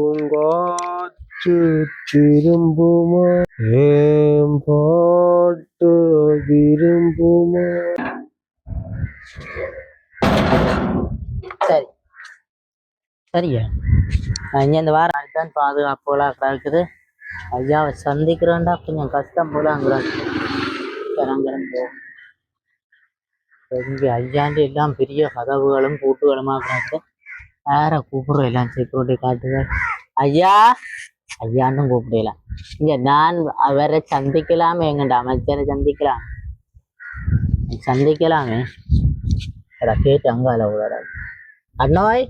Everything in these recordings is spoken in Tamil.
பூங்காற்று திரும்புமா ஏம் பாட்டு விரும்புமா? சரி. சரியா? நான் இங்கே இந்த வாரம் தான் பாதுகாப்புலாம் கிடக்குது. ஐயாவை சந்திக்கிறேன்டா. கொஞ்சம் கஷ்டம் போல அங்கே. அங்கிருந்து இங்கே ஐயாண்டு எல்லாம் பெரிய கதவுகளும் பூட்டுகளுமாக கிடக்குது வேற கூப்பிடுறோம்? எல்லாம் செக்யூரிட்டி காட்டுங்க. ஐயா ஐயான்னு கூப்பிடலாம். இங்க நான் அவரை சந்திக்கலாமே எங்கண்ட அமைச்சரை சந்திக்கலாம். சந்திக்கலாமே. எடா கேட்டு அங்கால விட அண்ணாய்.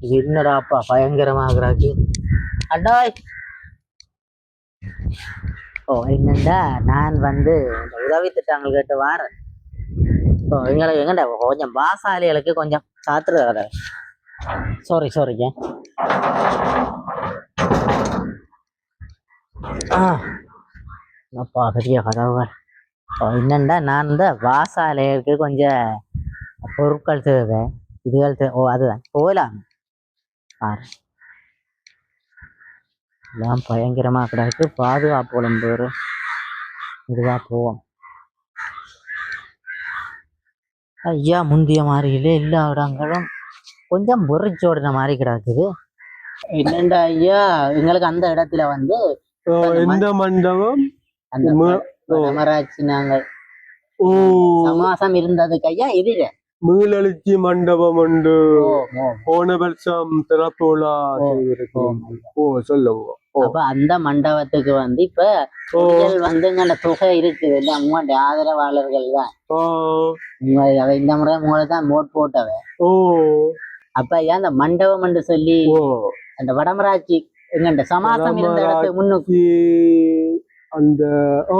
இது என்னடாப்பா பயங்கரமாகறாக்கு. அண்ணாய். ஓ என்னண்டா நான் வந்து இந்த உதவி திட்டங்கள் கேட்டு வாரேன். எங்களுக்கு எங்கடா கொஞ்சம் பாசாலிகளுக்கு கொஞ்சம் சாத்துறது அதை சாரி சாரிங்க அப்பா பெரிய கதவுகள் ஓ, என்னண்டா நான் இந்த வாசாலைகளுக்கு கொஞ்சம் பொருட்கள் தேவை இதுகள் தே ஓ அதுதான். போகலாம் பாரு. எல்லாம் பயங்கரமாக கிடக்கு. பாதுகாப்பு பேரு இதுவாக போவோம். ஐயா முந்திய மாதிரியிலே எல்லா இடங்களும் கொஞ்சம் பொறிச்சோடின மாதிரி கிடக்குது. என்னண்டா ஐயா எங்களுக்கு அந்த இடத்துல வந்து எந்த மண்டபம்? அந்த. மராட்சி நாங்கள். ஓ. சமாசம் இருந்ததுக்கு ஐயா எதிர மீளெழுச்சி மண்டபம் உண்டு போன வருஷம் திறப்பு விழா ஓ, ஓ அப்ப அந்த மண்டபத்துக்கு வந்து இப்ப ஓ. குடிகள் வந்துங்க அந்த தொகை இருக்குது. இல்ல உங்களுடைய ஆதரவாளர்கள் தான். அவ இந்த முறை உங்களை தான் ஓட் போட்டவ. ஓ. அப்ப ஏன் அந்த மண்டபம் என்று சொல்லி அந்த வடமராட்சி எங்கண்ட சமாசம் இருந்த இடத்துக்கு முன்னுக்கு. அந்த ஓ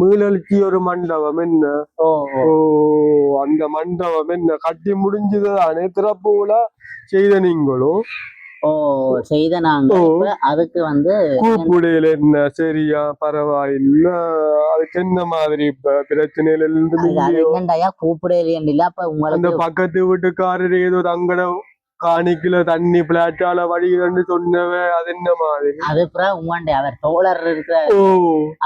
மீளெழுச்சி ஒரு மண்டபம் என்ன? ஓ. அந்த மண்டபம் என்ன? கட்டி முடிஞ்சது திறப்பு விழா செய்த நீங்களும். ஓ செய்த நாங்க. அதுக்கு வந்து கூப்புடையில என்ன? சரியா பரவாயில்ல. அதுக்கு என்ன மாதிரி பிரச்சனையில இருந்து கூப்பிடலையே இல்ல. அப்ப அந்த உங்களுக்கு பக்கத்து வீட்டுக்காரர் ஏதோ தங்கட காணிக்கல தண்ணி பிளாட்டால வடிகிறன்னு சொன்னவ அது என்ன மாதிரி? அது அப்புறம் உங்கண்ட அவர் தோழர் இருக்கிற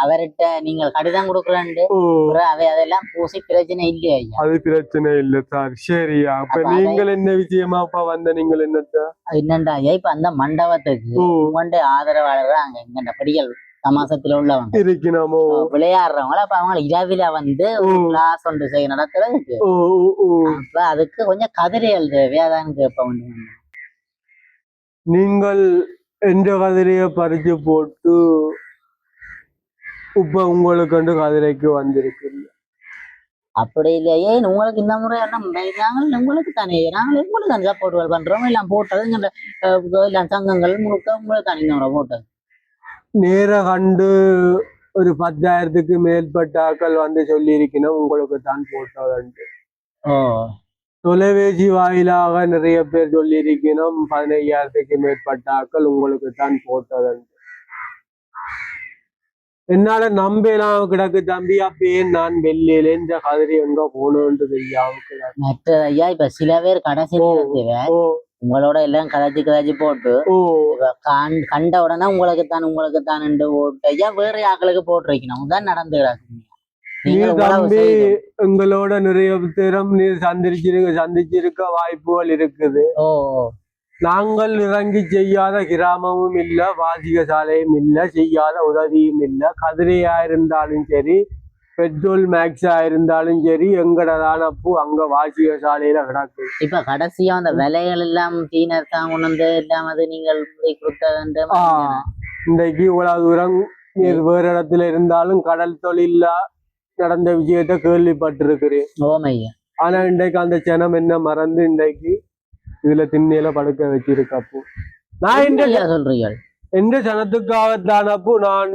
அவர்கிட்ட நீங்கள் கடிதம் அப்புறம் அவை அதெல்லாம் பூசி பிரச்சனை இல்லையா அது பிரச்சனை இல்ல சார். சரியா. அப்ப அப்ப நீங்கள் என்ன விஷயமாப்பா வந்த? நீங்கள் என்னத்த? என்னண்டா ஐயா? இப்ப அந்த மண்டபத்துக்கு ஓ. உங்கண்ட ஆதரவாளர் அங்க எங்கண்ட படிகள் சமாசத்துல உள்ளவங்க இருக்கணுமோ விளையாடுறவங்கள அப்ப அவங்க இரவில வந்து கிளாஸ் ஒன்று செய்ய ஓ அப்ப அதுக்கு கொஞ்சம் கதிரைகள் தேவையாதான் கேட்ப நீங்கள் எந்த கதிரைய பறிச்சு போட்டு இப்ப உங்களுக்கு கதிரைக்கு வந்திருக்கு அப்படி இல்லையே உங்களுக்கு இந்த முறை நாங்கள் உங்களுக்கு தானே நாங்கள் உங்களுக்கு தானே சப்போர்ட்டுகள் பண்றோம் எல்லாம் போட்டது எல்லாம் சங்கங்கள் முழுக்க உங்களுக்கு தானே இந்த முறை போட்டது. நேர கண்டு ஒரு பத்தாயிரத்துக்கு மேற்பட்ட ஆட்கள் வந்து சொல்லியிருக்கணும். உங்களுக்கு தான் போட்டதுன்ட்டு ஓ தொலைபேசி வாயிலாக நிறைய பேர் சொல்லியிருக்கணும். பதினையாயிரத்துக்கு மேற்பட்ட ஆட்கள் உங்களுக்கு தான் போட்டதுன்ட்டு என்னால நம்பலாம் கிடக்கு தம்பி. அப்பயே நான் வெள்ளியில இந்த கதிரி எங்க போகணும்னு தெரியாம கிடக்கு. மற்ற ஐயா இப்ப சில பேர் கடைசி உங்களோட எல்லாம் கதைச்சு கதைச்சு போட்டு கண்ட உடனே உங்களுக்கு தான் உங்களுக்கு தான் ஓட்டு ஐயா வேற ஆக்களுக்கு போட்டிருக்கணும் தான் நடந்து கிடக்கு நீ நீங்கள் உழவு தம்பி செய்து. எங்களோட நிறைய திறம் நீ சந்திச்சிருக்க சந்திச்சிருக்க வாய்ப்புகள் இருக்குது ஓ ஓ. நாங்கள் இறங்கி செய்யாத கிராமமும் இல்ல வாசிக சாலையும் இல்ல செய்யாத உதவியும் இல்ல கதிரையா இருந்தாலும் சரி பெட்ரோல் மேக்ஸா இருந்தாலும் சரி எங்கடதான பூ அங்க வாசிக சாலையில கிடக்கு. இப்ப கடைசியா அந்த விலைகள் எல்லாம் தீனர் தான் கொண்டு வந்து எல்லாம் அது நீங்கள் கொடுத்ததுன்ற ஆ, இன்றைக்கு இவ்வளவு தூரம் வேற இடத்துல இருந்தாலும் கடல் தொழில்ல நடந்த விஷயத்த கேள்விப்பட்டிருக்கிறேன். ஓமையா ஆனா இன்றைக்கு அந்த ஜனம் என்ன மறந்து இன்றைக்கு இதுல திண்ணையில படுக்க வச்சிருக்க அப்போ நான் சொல்றீர்கள்? எந்த ஜனத்துக்காகத்தானப்போ நான்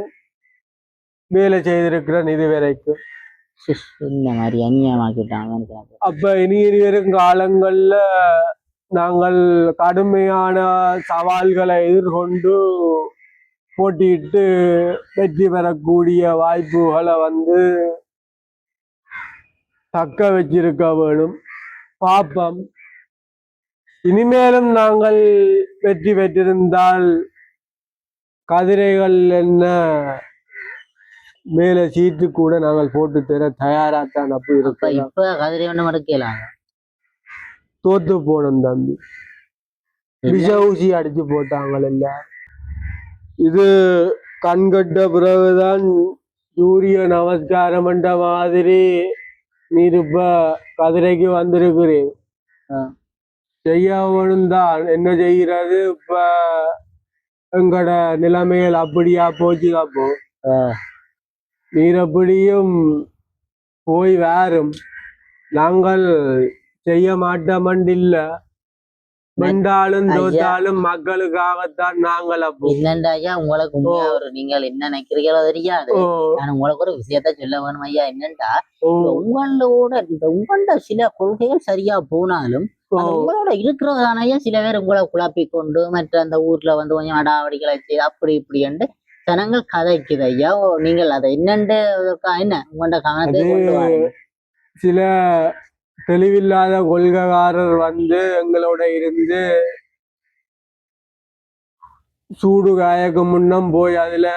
வேலை செய்திருக்கிறேன் இது வரைக்கும் சிஸ், இந்த மாதிரி அந்நியமாக்கிட்டாங்க அப்ப இனி வரும் காலங்கள்ல நாங்கள் கடுமையான சவால்களை எதிர்கொண்டு போட்டியிட்டு வெற்றி பெறக்கூடிய வாய்ப்புகளை வந்து தக்க வச்சிருக்க வேணும். பாப்பம். இனிமேலும் நாங்கள் வெற்றி பெற்றிருந்தால் கதிரைகள் என்ன மேல சீட்டு கூட நாங்கள் போட்டு தர தயாராத்தான் அப்ப இருக்க இப்ப கதிரை ஒண்ணு மடுக்கலாம் தோத்து போனோம் தம்பி. விஷ ஊசி அடிச்சு போட்டாங்கள் எல்லாம் இது கண்கட்ட பிறகுதான் சூரிய நமஸ்காரம் என்ற மாதிரி நீர் இப்ப கதிரைக்கு வந்திருக்கிறேன். செய்யவனும் தான் என்ன செய்கிறது? இப்ப எங்கட நிலைமைகள் அப்படியா போச்சு அப்போ? நீர் அப்படியும் போய் வேறும் நாங்கள் செய்ய மாட்டோமண்டில்ல ஐயா. தோத்தாலும் மக்களுக்காகத்தான் நாங்கள் அப்போ என்னண்டா ஐயா உங்களுக்கு ஒரு நீங்கள் என்ன நினைக்கிறீங்களோ தெரியாது. நான் உங்களுக்கு ஒரு விஷயத்த சொல்ல வேணும் ஐயா என்னண்டா? உங்களோட இந்த உங்களோட சில கொள்கைகள் சரியா போனாலும் உங்களோட இருக்கிறதான ஐயா சில பேர் உங்களை குழப்பி கொண்டு மற்ற அந்த ஊர்ல வந்து கொஞ்சம் அடாவடிகளை செய்து அப்படி இப்படி என்று ஜனங்கள் கதைக்குது. ஐயா நீங்கள் அதை என்னண்டு என்ன? உங்களோட கவனத்தை கொண்டு சில தெளிவில்லாத கொள்கைக்காரர் வந்து எங்களோட இருந்து சூடு காயக்கு முன்னம் போய் அதுல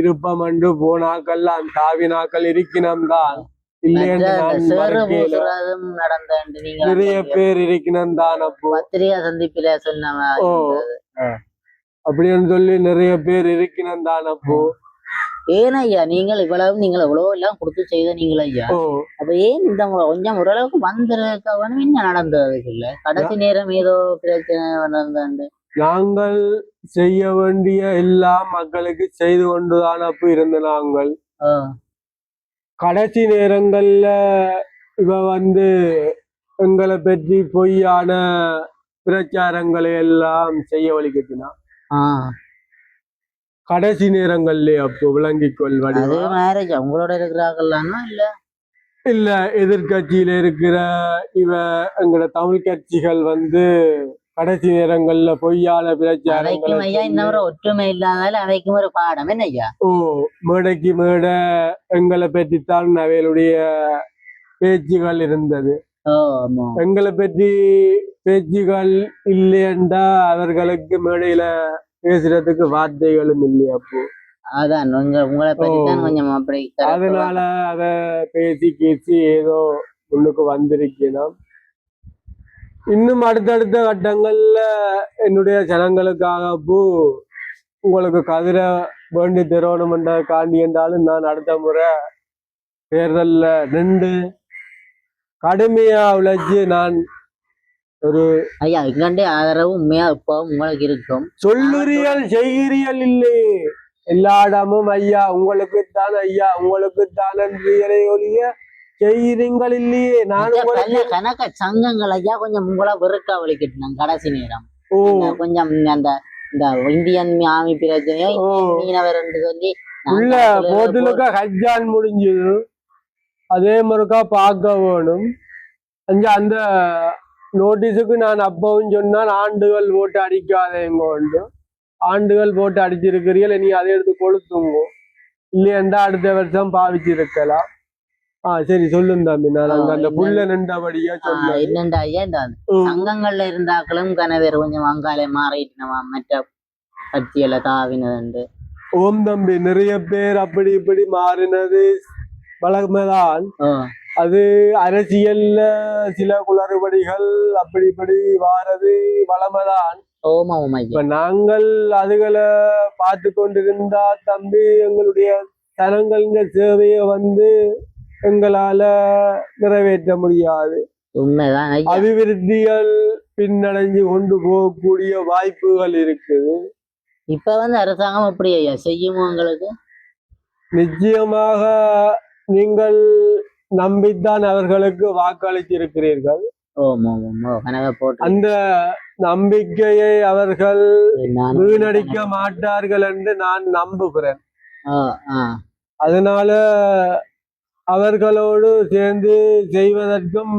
இருப்பமண்டு போனாக்கெல்லாம் தாவினாக்கள் இருக்கணும் தான் இல்லைன்னு மற்ற நான் இந்த சேறு மறுக்கல. பூசுறதும் நடந்தண்டு நீங்கள் நிறைய பேர் இருக்கணும் தான் அப்போ பத்திரிகை சந்திப்பில சொன்ன. அப்படின்னு சொல்லி நிறைய பேர் இருக்கணும் தான் அப்போ. ஏன் ஐயா நீங்கள் இவ்வளவு நீங்கள் எவ்வளவு எல்லாம் கொடுத்து செய்த நீங்கள் ஐயா. அப்ப ஏன் இந்த கொஞ்சம் ஓரளவுக்கு வந்திருக்க வேணும் என்ன நடந்தது இல்ல? கடைசி நேரம் ஏதோ பிரச்சனை நடந்தாண்டு நாங்கள் செய்ய வேண்டிய எல்லா மக்களுக்கு செய்து கொண்டுதான் அப்போ இருந்த நாங்கள். கடைசி நேரங்கள்ல இவ வந்து எங்களை பற்றி பொய்யான பிரச்சாரங்களை எல்லாம் செய்ய ஆ. கடைசி நேரங்கள்ல அப்போ விளங்கிக் அது கொள்வடி மேரேஜ் உங்களோட இருக்கிறாங்களான்னா இல்ல? இல்ல எதிர்கட்சியில இருக்கிற இவ எங்கட தமிழ் கட்சிகள் வந்து கடைசி நேரங்கள்ல பொய்யான பிரச்சாரங்களை அவைக்கும் ஐயா இன்னொரு ஒற்றுமை இல்லாதால அவைக்கும் ஒரு பாடம். என்ன ஐயா? ஓ மேடைக்கு மேடை எங்களை பற்றித்தான் அவைகளுடைய பேச்சுகள் இருந்தது. எங்களை பற்றி பேச்சுகள் இல்லையண்டா அவர்களுக்கு மேடையில பேசுறதுக்கு வார்த்தைகளும் இல்லை அப்போ. அதான் உங்க உங்களை பத்தி தான். கொஞ்சம் அப்படி அதனால அத பேசி கேசி ஏதோ முன்னுக்கு வந்திருக்கணும் இன்னும் அடுத்தடுத்த கட்டங்கள்ல என்னுடைய ஜனங்களுக்காக பூ உங்களுக்கு கதிரை வேண்டி தரணுமென்ற காண்டி என்றாலும் நான் அடுத்த முறை தேர்தல்ல நின்று கடுமையா உழைச்சு நான் ஒரு ஐயா இங்கண்டே ஆதரவு உண்மையா இப்போ உங்களுக்கு இருக்கும். சொல்லுறியல் செய்கிறீர்கள் இல்லை. எல்லா இடமும் ஐயா உங்களுக்கு தான் ஐயா உங்களுக்கு தான் என்றீர்களே ஒழிய செய்கிறீங்கள் இல்லையே. நான் உங்களுக்கு கணக்க சங்கங்கள் ஐயா கொஞ்சம் உங்களா வெறுக்கா வலிக்கிட்டு கடைசி நேரம். கொஞ்சம் அந்த இந்த இந்தியன் ஆமி பிரச்சனையோ மீனவர் என்று சொல்லி உள்ள போட்டுலுக்கா ஹஜ்ஜான் முடிஞ்சது. அதே மாதிரிக்கா பார்க்க வேணும். அஞ்சு அந்த நோட்டீஸுக்கு நான் அப்பவும் சொன்னால் ஆண்டுகள் போட்டு அடிக்காதேங்க ஆண்டுகள் போட்டு அடிச்சிருக்கிறீர்கள் நீ அதை எடுத்து கொளுத்துங்க. இல்லையண்டா அடுத்த வருஷம் பாவிச்சிருக்கலாம் ஆ சரி சொல்லுங்க தம்பி. நான் அங்க அந்த புல்ல நின்றபடியா சொன்னேன் என்னண்டா இந்த சங்கங்கள்ல இருந்தாக்களும் கனவேர் கொஞ்சம் வங்காள மாறிட்டு நம்ம மற்ற கட்சியில தாவினதுண்டு. ஓம் தம்பி நிறைய பேர் அப்படி இப்படி மாறினது. வழமைதான் அது அரசியல்ல சில குளறுபடிகள் அப்படி இப்படி வாரது வளமைதான். இப்ப நாங்கள் அதுகளை பார்த்து கொண்டிருந்தா தம்பி எங்களுடைய தனங்களின் சேவையை வந்து எங்களால நிறைவேற்ற முடியாது. உண்மைதான் அபிவிருத்திகள் பின்னடைஞ்சு கொண்டு போகக்கூடிய வாய்ப்புகள் இருக்குது. இப்ப வந்து அரசாங்கம் எப்படி ஐயா செய்யுமோ உங்களுக்கு? நிச்சயமாக நீங்கள் நம்பித்தான் அவர்களுக்கு வாக்களித்திருக்கிறீர்கள். அந்த நம்பிக்கையை அவர்கள் வீணடிக்க மாட்டார்கள் என்று நான் நம்புகிறேன். அதனால அவர்களோடு சேர்ந்து செய்வதற்கும்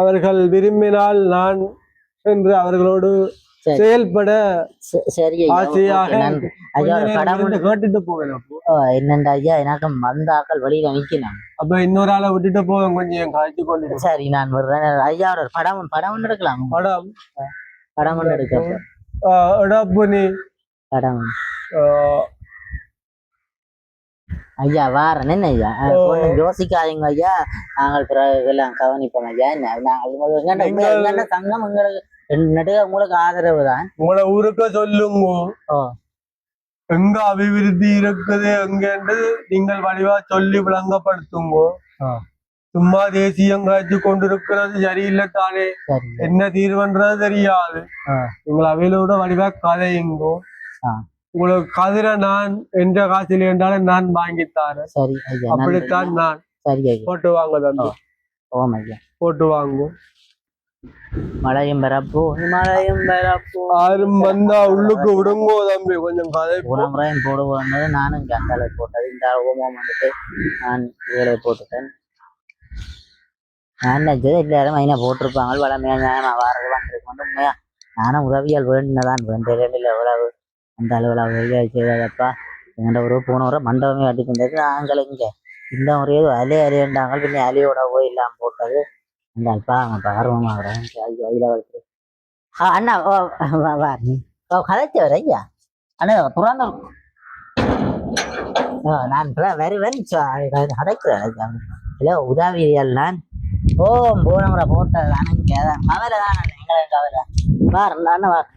அவர்கள் விரும்பினால் நான் சென்று அவர்களோடு. செயல்பட சரி கேட்டுட்டு போவேன் என்னண்டா ஐயா எனக்கு வந்தாக்கள் வெளியில நிக்கணும். அப்ப இன்னொரு ஆளை விட்டுட்டு போவேன் கொஞ்சம் காய்ச்சி கொண்டு சரி நான் வர்றேன் ஐயா ஒரு படம் படம் ஒன்று எடுக்கலாம். படம். படம் ஒன்று எடுக்க எடப்புனி படம் ஐயா வாரேன். என்ன ஐயா. ஒன்றும் யோசிக்காதீங்க ஐயா. நாங்கள் பிறகு எல்லாம் கவனிப்போம் ஐயா. என்ன? நீங்கள்- சங்கம் உங்களுக்கு நடுக உங்களுக்கு ஆதரவு தான் உங்களை ஊருக்க சொல்லுங்க எங்க அபிவிருத்தி இருக்குது எங்கன்னு நீங்கள் வடிவா சொல்லி விளங்கப்படுத்துங்க. சும்மா தேசியம் காய்ச்சி கொண்டிருக்கிறது சரியில்லை தானே என்ன தீர்வுன்றது தெரியாது. உங்களை அவையிலோட வடிவா கதையுங்கோ. உங்களுக்கு கதிரை நான் என்ற காசில் என்றாலும் நான் வாங்கித் தரேன் அப்படித்தான். நான் போட்டு வாங்க தம்பி போட்டு வாங்கும் மழையும் பெறப்போ மழையும் பெறப்போ யாரும் வந்தா உள்ளுக்கு விடுங்கோ தம்பி கொஞ்சம் கதை உணமுறையும் போடுவோம்னு நானும் இங்கே அந்தால போட்டது. இந்த ஓமம் வந்துட்டு நான் வேலையை போட்டுட்டேன். நான் நினைச்சது எல்லாரும் மைனா போட்டிருப்பாங்க. வளமையா நியாயமா வாரது வந்திருக்கு. வந்து உண்மையா நானும் உதவியால் வேண்டினதான் வேண்டிய ரெண்டில் எவ்வளவு அந்த அளவில் உதவியாக செய்ததப்பா எங்கள்ட ஒரு போன முறை மண்டபமே தந்தது நாங்கள் இங்கே. இந்த முறையே அலே அலையண்டாங்க பின்ன அலையோட போய் இல்லாமல் போட்டது. இந்த அல்பா அங்கே பாரமாகிறேன் அதில் வளர்த்து ஆ அண்ணா ஓ வா வா. நீ ஓ கதைச்சவர் ஐயா. அண்ணா புறாந்த ஓ நான் இப்ப வருவேன் அடைக்கிறேன் இல்லை உதவியல் நான் ஓ போன போட்டது தானே இங்கே கவலை தான் எங்களை கவலை வார் நான் வார்